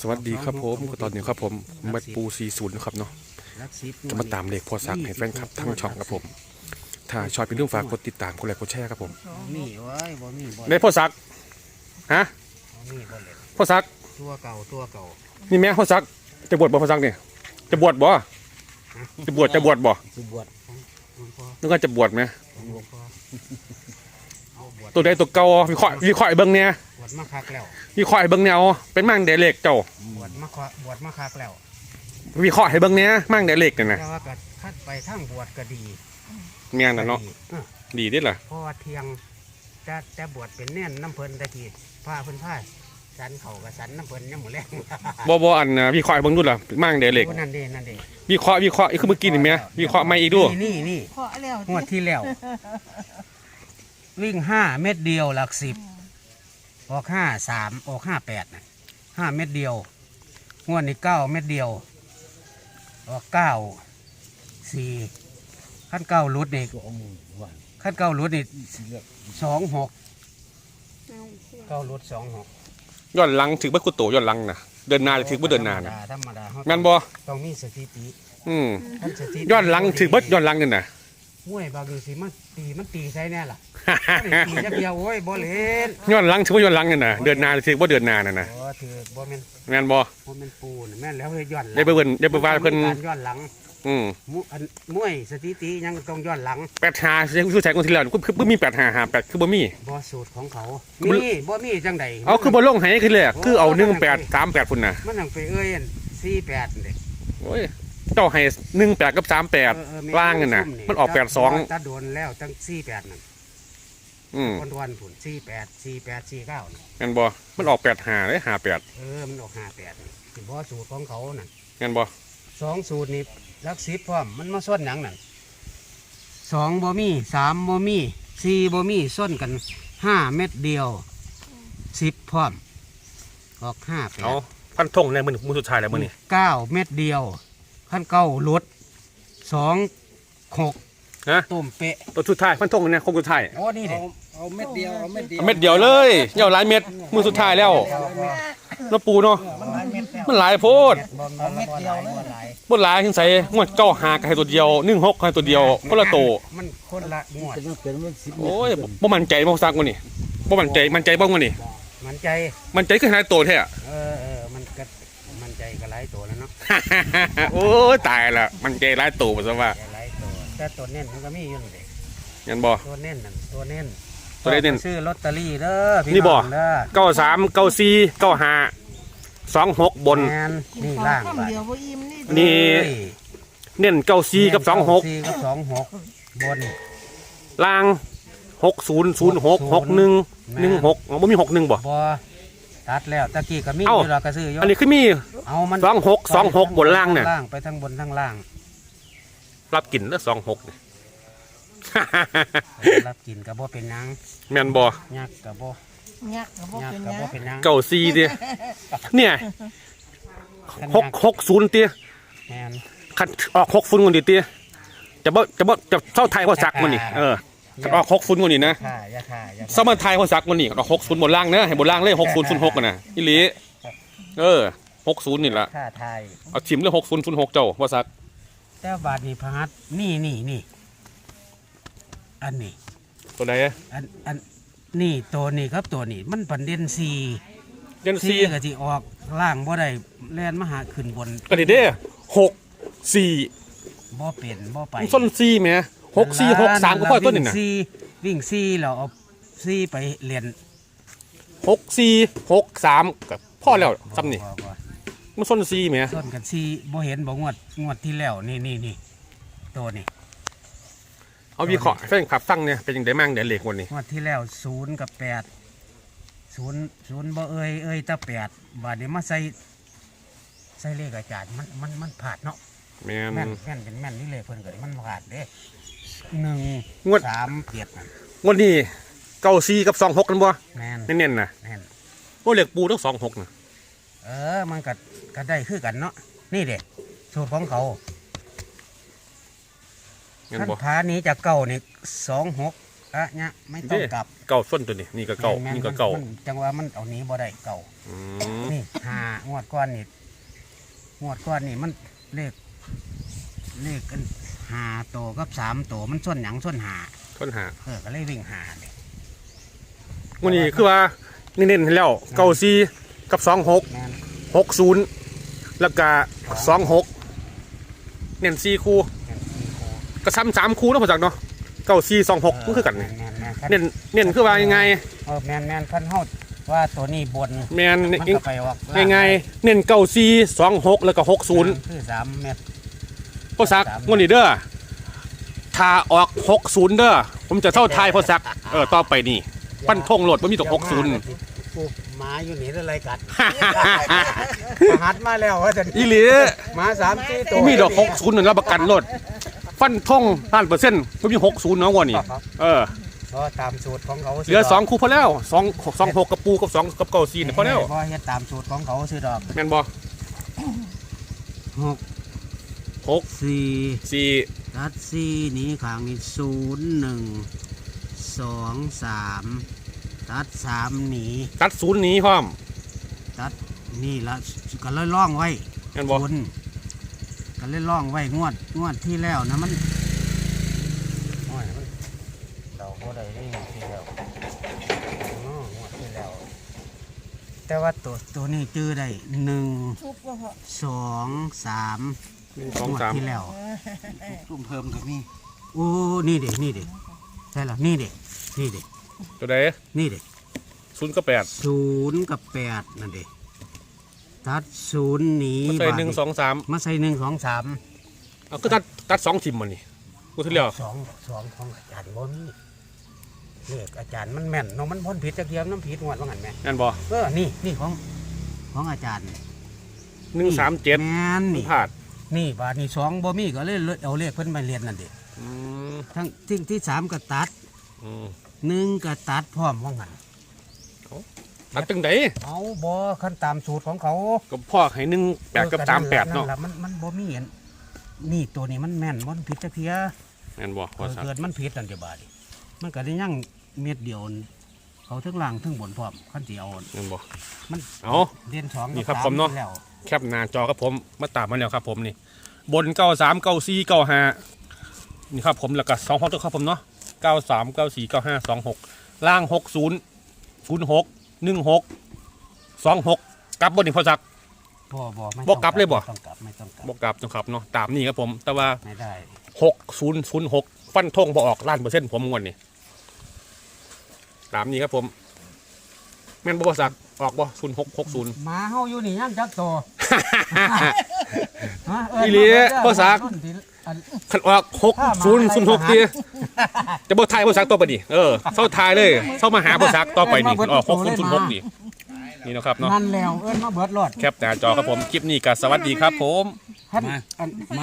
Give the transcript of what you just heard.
สวัสดีครับผมก็ตอนนี้ครับผมมาปู40นะครับเนาะรักสิบจะมาตามเลขพอสักให้แฟนคลับทั้งช่องครับผม ถ้าชอบเป็นเรื่องฝากกดติดตามกดไลค์กดแชร์ครับผมมีไว้บ่มีบ่ในพอสักฮะบ่มีบ่เล่นพอสักตัวเก่าตัวเก่านี่แม่พอสักจะบวชบ่พอสักเนี่ยจะบวชบ่จะบวชจะบวชบ่สิบวชของหลวงพ่อนึกว่าจะบวชไหม ตัวใดตัวเก่าวิเคราะห์วิเคราะห์ให้เบิ่งเนี่ยบวชมาคักแล้ววิเคราะห์ให้เบิ่งแนวเป็นมั่งเดเลขเจ้าบวชมาคักบวชมาคักแล้ววิเคราะห์ให้เบิ่งเนี่ยมั่งเดเลขเนี่ยนะแต่ว่าก็คัดไปทั้งบวชก็ดีแม่นน่ะเนาะก็ดีเออดีเด้ล่ะเพราะว่าเที่ยงจะจะบวชเป็นแน่นน้ำเพิ่นตะกี้ผ้าเพิ่นผ้าสันเขากับสันน้ำเพิ่นยังหมดแรงบ่บ่อันน่ะวิเคราะห์ให้เบิ่งดูล่ะมั่งเดเลขโอ้นั่นเด้นั่นเด้วิเคราะห์วิเคราะห์อีกคือเมื่อกี้นี่แม่วิเคราะห์ใหม่อีกดูนี่นี่นี่เพราะแล้วงวดที่แล้ว วิ่งห้าเม็ดเดียวหลักสิบออกห้าสามออกห้าแปดนะห้าเม็ดเดียวงวดนี้เก้าเม็ดเดียว ออกเก้าสี่ขั้นเก้ารุดนี่ขั้นเก้ารุดนี่สองหกเก้ารุดสองหกย้อนหลังถึงบ่คุโตย้อนหลังน่ะเดินหน้าถึงบ่เดินหน้าน่ะธรรมดาธรรมดาแม่นบ่ต้องมีสถิติ อืมคันสถิติย้อนหลังถึงเบิดย้อนหลังนี่น่ะ มวยบางทีสิมันตีมันตีใช่แน่ล่ะบ่ได้ตีจักเดียวโอ้ยบ่เล่นย้อนหลังถึงบ่ย้อนหลังนี่น่ะเดินหน้าถึงบ่เดินหน้าน่ะนะโอ้ถือบ่แม่นแม่นบ่บ่แม่นปูนแม่นแล้วเลยย้อนหลังได้ไปเบิ่นได้ไปว่าเพิ่นการย้อนหลังอืมมุอันมวยสถิติยังต้องย้อนหลัง85เสียงผู้ชายคนที่แล้วคือคือบ่มี85 58คือบ่มีบ่สูตรของเขาคือมันมีบ่มีจังใดเอาคือบ่ลงให้คือเลยคือเอา18 38พุ่นน่ะมันต้องไปเอ้ยอัน48นี่โอ้ย เจ้าให้18กับเออเออ38ล่างนั่นน่ะมันออกตา82ตาโดนแล้วตั้ง48นั่นอืมวันวันๆพุ่น48 48 49น่ะแม่นบ่มันออก85เด้58เออมันออก58นี่สิบ่สูตรของเขานั่นแม่นบ่สองสูตรนี่รักสิบพร้อมมันมาส้นหยังนั่นสองบ่มีสามบ่มีสี่บ่มีส้นกันห้าเม็ดเดียวสิบพร้อมออกห้าแปดเอาพันธงในมื้อมื้อสุดท้ายแล้วมื้อนี้เก้าเม็ดเดียว ขั้นเก้าลดสองหกฮะต้มเป๊ะตัวสุดท้ายพันธงเนี่ยคงสุดท้ายโอ้นี่เด็เอาเม็ดเดียวเอาเม็ดเดียวเอาเม็ดเดียวเลยเหี่ยวหลายเม็ดมื้อสุดท้ายแล้วเนาะปูเนาะมันหลายโพดเอาเม็ดเดียวเลยบ่หลายถึงใส่งวดเก้าหาก็ให้ตัวเดียว1 6ให้ตัวเดียวคนละโตมันคนละงวดเป็นต้องเป็นมันสิบเม็ดโอ้ยบ่มั่นใจบ่ซักมื้อนี้บ่มั่นใจมั่นใจบ่มื้อนี้มันใจมั่นใจคือหาโตแท้ โอ้ยตายละมั่นใจหลายโตบ่ซะว่าใจหลายตัวแต่ตัวเน้นมันก็มีอยู่นี่เด็งั้นบ่ ตัวเน้นนั่นตัวเน้นตัวใดเน้น ซื้อลอตเตอรี่เด้อพี่นี่บ่องเด้อ93 94 95 26บน แมนนี่ล่างคำเดียวบ่อิ่มนี่นี่ เน้น94กับสี่26กับสองหกบน ล่าง6006 61 16อ๋อบ่มี61บ่ บอ ตัดแล้วตะกี้ก็มีเอ้าอยู่เราก็ซื้ออยู่อันนี้คือมี เอามัน26 26บนล่างเนี่ย ล่างไปทั้งบนทั้งล่างรับกินเด้อ26นี่รับกินกับบ่เป็นหยังแม่นบ่ยักษ์กับบ่ยักษ์ก็บ่ยักเป็นษ์หกับยับ่งเป็นหยังเก้าซีเดียเนี่ยหกหกศูนย์เตียแมนคันออกหกฟุนคนดีเตียจะบ่จะบ่จะเท่าไทยเขาสักมันนี่เออจะ ออกหกฟุนคนนี้นะข่าอย่าข่าอย่าสมัยไทยเขาสักมันนี่ออกหกศูนย์บนล่างนะให้บนล่างเลยหกศูนย์ศูนย์หกกันนะอีหลีเออหกศูนย์นี่ละข่าไทย เอาทิมเลยหกศูนย์ศูนย์หกเจ้าว่าสักแต่บาทนี่พหัสนี่นี่นี่อันนี้ ตัวไหนอันอันนี่ตัวนี้ครับตัวนี้มันปันเด่นสี่เดือนสี่สี่ก็ที่ออกล่างบ่ได้แล่นมาหาขึ้นบนก็ดีเด้หกสี่บ่เป็นบ่ไปส้นสี่ไหม หกสี่หกสามก็พอต้นนี่นะวิ่งสี่วิ่งสี่แล้วเอาสี่ไปเรียนหกสี่หกสามก็พอแล้วซ้ำนี่บ่บ่มันส้นสี่ไหมส้นกันสี่บ่เห็นบ่งวดงวดที่แล้วนี่นี่นี่ตัวนี้เอาวิเคราะห์แฟนขับฟังเนี่ยเป็นยังไงมั่งเดี๋ยวเหล็กวันนี้งวดที่แล้วศูนย์กับแปดศูนย์ศูนย์บ่เอ่ยเอ่ยแตะแปดบาดนี้มาใส่ใส่เลขอาจารย์มันมันมันผาดเนาะแม่นแม่นแม่นเป็นแม่นนี่เลยเพิ่นก็มันผาดเด้ หนึ่งงวด สามเจ็ดน่ะวันนี้เก้าสี่กับสองหกกันบ่แม่นเน้นๆนะแม่นโอ้เหล็กปูต้องสองหกนะเออมันก็ก็ได้คือกันเนาะนี่เด็สูตรของเขางั้นขั้นบ่ผานี้จากเก่านี่สองหกอะเนี่ยไม่ต้องกลับเก่าส้นตัวนี้นี่ก็เก่าแม่นี่ก็เก่ามันจังว่ามันเอาหนี้บ่ได้เก่า อืมนี่หางวดวดก้อนนี่งวดก้อนนี่มันเลขเลขกัน หาโตวกับสามโตวมันส้นหยังส้นหาค้นหาเออก็เลยวิ่งหาเลยวันนี้คือว่าเน้นๆให้แล้วเก้าสี่กับสองหกแม่นหกศูนย์แล้วก็สองหกเน้นสี่คู่แม่นสี่คู่ก็ซ้ำสามคู่เนาะพอจักเนาะเก้าสี่สองหกมันคือกันแม่นี่นแม่นแม่นเน้นเน้นคือว่ายังไงเออแม่นแม่นขั้นเฮาว่าตัวนี้บนแมนมันก็ไปออกล่ยังไงเน้นเก้าสี่สองหกแล้วก็หกศูนย์คือสามเม็ด พ่อซักงวดนี้เด้อถ้าออกหกศูนย์เด้อผมจะเท่าทายพ่อซักเออต่อไปนี่ปั้นทงโหลดไม่มีตกหกศูนย์กูหมาอยู่นี่อะไรกัดหัดมาแล้วว่าจะอีหลีหมาสามสี่ตัวมีดอกหกศูนย์รับประกันโหลดฟันทงล้านเปอร์เซ็นต์ไม่มีหกศูนย์เนาะวันนี้เออก็ตามสูตรของเขาเหลือสองคู่พอแล้วสองสองหกกับปูกับสองกับเก้าสี่เนี่ยพอแล้วพอเฮ็ดตามสูตรของเขาซื้อดอกแมนบอหก หกสี่สี่ตัดสี่นี้ข้างนี้ศูนย์หนึ่งสองสามตัดสามหนีตัดศูนย์หนี้พร้อม ตัดนี่ละก็เลยล่องไว้แมนบอศูนย์ก็เลยล่องไว้งวดงวดที่แล้วนะมันโอ้ยมันเราก็ได้นี่ที่แล้วอ๋องวดที่แล้ว แต่ว่าตัวตัวนี้จื้อได้หนึ่ง ทุบก็เหาะสองสามหนึ่ง สองงวดสามที่แล้วรุ่มเพิ่มกับนี่โอ้นี่เด็กนี่เด็กใช่หรอนี่เด็กนี่เด็กตัวใดนี่เด็กศูนย์กับแปดศูนย์กับแปดนั่นเด็กตัดศูนย์หนีมาใส่หนึ่งสองสามมาใส่หนึ่งสองสามเอาก็ตัดตัดสองทิมมันนี่กูที่แล้วสองสองของอาจารย์บ่มีเลขอาจารย์มันแม่นเน้องมันพ้นผิดจากเทียมน้ำผิดงวดว่างั้นไหมแมนบอเออนี่นี่ของของอาจารย์หนึ่งสามเจ็ดแม่นนี่พลาด นี่บาทนี่สองบ่มีก็เลยเอาเลขเพิ่นไปเรียนนั่นเด็อืมทั้งที่ที่สามก็ตัดอืมหนึ่งก็ตัดพร้อมว่างั้นตัดตึงใดเอาบ่ขั้นตามสูตรของเขาก็พ่อให้หนึ่งแปดกับสามแปดเนาะล่มันมันบ่มีอันนี่ตัวนี้มันแม่นมันผิดจักเทียแมนบอเอพออสักเกิดมันผิดอันเดียวบาดนี่มันก็ได้ยั่งเม็ดเดียวนั่นเขาทั้งล่างทั้งบนพร้อมขั้นสิเอาแมนบอมันเอาเรียนสองนี่ครับสผมเนาะแล้ว แคปหน้าจอครับผมมาตามมาแล้วครับผมนี่ บนเก้าสามเก้าสี่เก้าห้านี่ครับผมแล้วก็สองหกตัวครับผมเนาะเก้าสามเก้าสี่เก้าห้าสองหกล่างหกศูนย์ศูนย์หกหนึ่งหกสองหกกลับบนนี่พอสัก บ่บ่ไม่บ่กลับเลยบ่ไม่ต้องกลับไม่ต้องกลับบอกกลับนะครับเนาะตามนี่ครับผม แต่ว่าไม่ได้หกศูนย์ศูนย์หกฟันธงบอออกล้านเปอร์เซ็นต์ผมงวดนี่ตามนี้ครับผม แม่นบ่พอสักออกบ่ศูนย์หกหกศูนย์หมาเฮาอยู่นี่ยังจักโตฮะเอีหลีมาเบิ่งบ่ซักรุ่นที่อันขันออกหกศูนย์ศูนย์หกทีจะบ่ทายบ่ซักต่อไปดิเออเศร้าทายเลยเศร้ามาหาบ่ซักต่อไปนี่ขันออกหกศูนย์ศูนย์หกนี่นี่นะครับเนาะนั่นแล้วเอิ้นมาเบิดรอดแคปหน้าจอครับผมคลิปนี้ก็สวัสดีครับผม ท่านอัน